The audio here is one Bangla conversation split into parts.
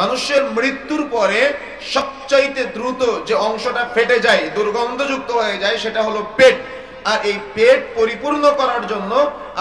মানুষের মৃত্যুর পরে সবচাইতে দ্রুত যে অংশটা ফেটে যায়, দুর্গন্ধযুক্ত হয়ে যায়, সেটা হলো পেট। আর এই পেট পরিপূর্ণ করার জন্য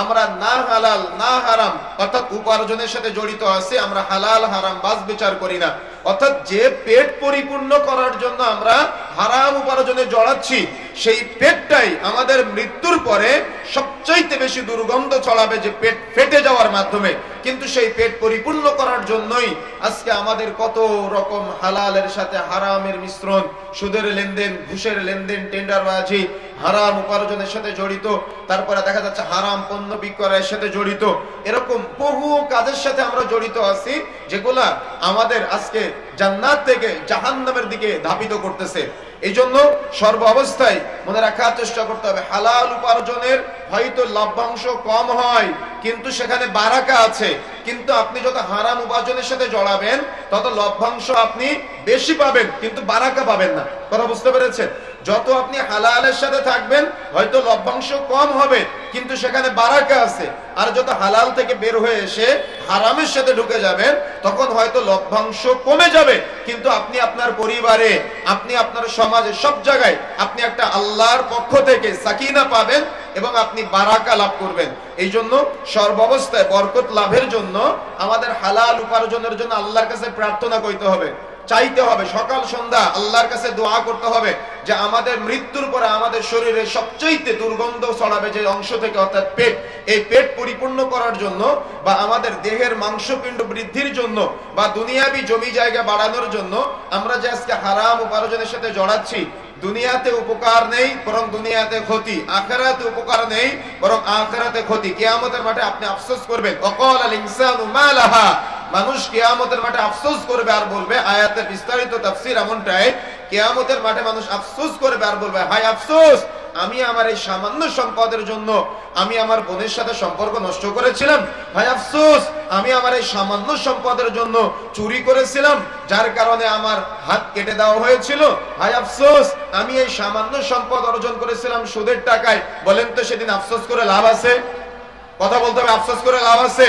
আমরা না হালাল, না হারাম, অর্থাৎ উপার্জনের সাথে জড়িত আছে, আমরা হালাল, হারাম, বাস বিচার করি না। অর্থাৎ যে পেট পরিপূর্ণ করার জন্য আমরা হারাম উপার্জনে জড়াচ্ছি সেই পেটটাই আমাদের মৃত্যুর পরে সবচাইতে বেশি দুর্গন্ধ ছড়াবে যে পেট ফেটে যাওয়ার মাধ্যমে। কিন্তু সেই পেট পরিপূর্ণ করার জন্যই আজকে আমাদের কত রকম হালালের সাথে হারামের মিশ্রণ, সুদের লেনদেন, ঘুষের লেনদেন, টেন্ডারবাজি, হারাম উপার্জনের সাথে জড়িত, তারপরে দেখা যাচ্ছে হারাম পণ্য বিক্রয়ের সাথে জড়িত। এরকম বহু কাজের সাথে আমরা জড়িত আছি, যেগুলা আমাদের আজকে জান্নাত থেকে জাহান্নামের দিকে ধাবিত করতেছে। এই জন্য সর্ব অবস্থায় মনে রাখার চেষ্টা করতে হবে। হালাল উপার্জনের হয়তো লভ্যাংশ কম হয়, কিন্তু সেখানে বারাকা আছে। কিন্তু আপনি যত হারাম উপার্জনের সাথে জড়াবেন তত লভ্যাংশ আপনি বেশি পাবেন, কিন্তু বারাকা পাবেন না। কথা বুঝতে পেরেছেন? যত আপনি হালালের সাথে থাকবেন, হয়তো লভ্যাংশ কম হবে, কিন্তু সেখানে বারাকা আছে। আর যত হালাল থেকে বের হয়ে এসে হারামের সাথে ঢুকে যাবেন, তখন হয়তো লভ্যাংশ কমে যাবে। কিন্তু আপনি আপনার পরিবারে, আপনি আপনার সমাজে, সব জায়গায় আপনি একটা আল্লাহর পক্ষ থেকে সাকিনা পাবেন এবং আপনি বারাকা লাভ করবেন। এই জন্য সর্বাবস্থায় বরকত লাভের জন্য আমাদের হালাল উপার্জনের জন্য আল্লাহর কাছে প্রার্থনা করতে হবে। চাইতে হবে, সকাল, সন্ধ্যা আল্লাহর কাছে দোয়া করতে হবে যে আমাদের মৃত্যুর পরে আমাদের শরীরে সবচেয়ে দুর্গন্ধ ছড়াবে যে অংশ থেকে, অর্থাৎ পেট। এই পেট পরিপূর্ণ করার জন্য বা আমাদের দেহের মাংসপিণ্ড বৃদ্ধির জন্য বা দুনিয়াবি জমি জায়গা বাড়ানোর জন্য আমরা যে আজকে হারাম উপার্জনের সাথে জড়াচ্ছি, দুনিয়াতে উপকার নেই, বরং দুনিয়াতে ক্ষতি। আখেরাতে উপকার নেই, বরং আখেরাতে ক্ষতি। কিয়ামতের মাঠে আপনি আফসোস করবেন। অকল আল ইনসানু মা লাহা মানুষ কেয়ামতের মাঠে আফসোস করবে আর বলবে, আয়াতের বিস্তারিত তাফসীর এমনটাই, কিয়ামতের মাঠে মানুষ আফসোস করবে আর বলবে, হায় আফসোস, আমি আমার এই সামান্য সম্পদের জন্য, আমি আমার বোনের সাথে সম্পর্ক নষ্ট করেছিলাম। ভাই আফসোস, আমি আমার এই সামান্য সম্পদের জন্য চুরি করেছিলাম, যার কারণে আমার হাত কেটে দেওয়া হয়েছিল। ভাই আফসোস, আমি এই সামান্য সম্পদ অর্জন করেছিলাম সুদের টাকায়। বলেন তো সেদিন আফসোস করে লাভ আছে? কথা বলতে হবে, আফসোস করে লাভ আছে?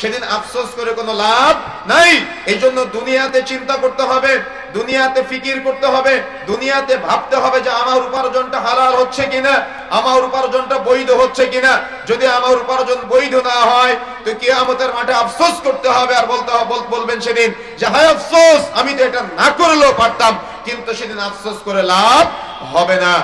সেদিন আফসোস করে কোনো লাভ নাই। এই জন্য দুনিয়াতে চিন্তা করতে হবে, দুনিয়াতে ফিকির করতে হবে, দুনিয়াতে ভাবতে হবে যে আমার উপার্জনটা হালাল হচ্ছে কিনা, আমার উপার্জনটা বৈধ হচ্ছে কিনা। যদি আমার উপার্জন বৈধ না হয়, তো কিয়ামতের মাঠে আফসোস করতে হবে আর বলতে হবে বলবেন সেদিন যে, হায় আফসোস, আমি তো এটা না করলেও পারতাম। কিন্তু সেদিন আফসোস করে লাভ হবে না।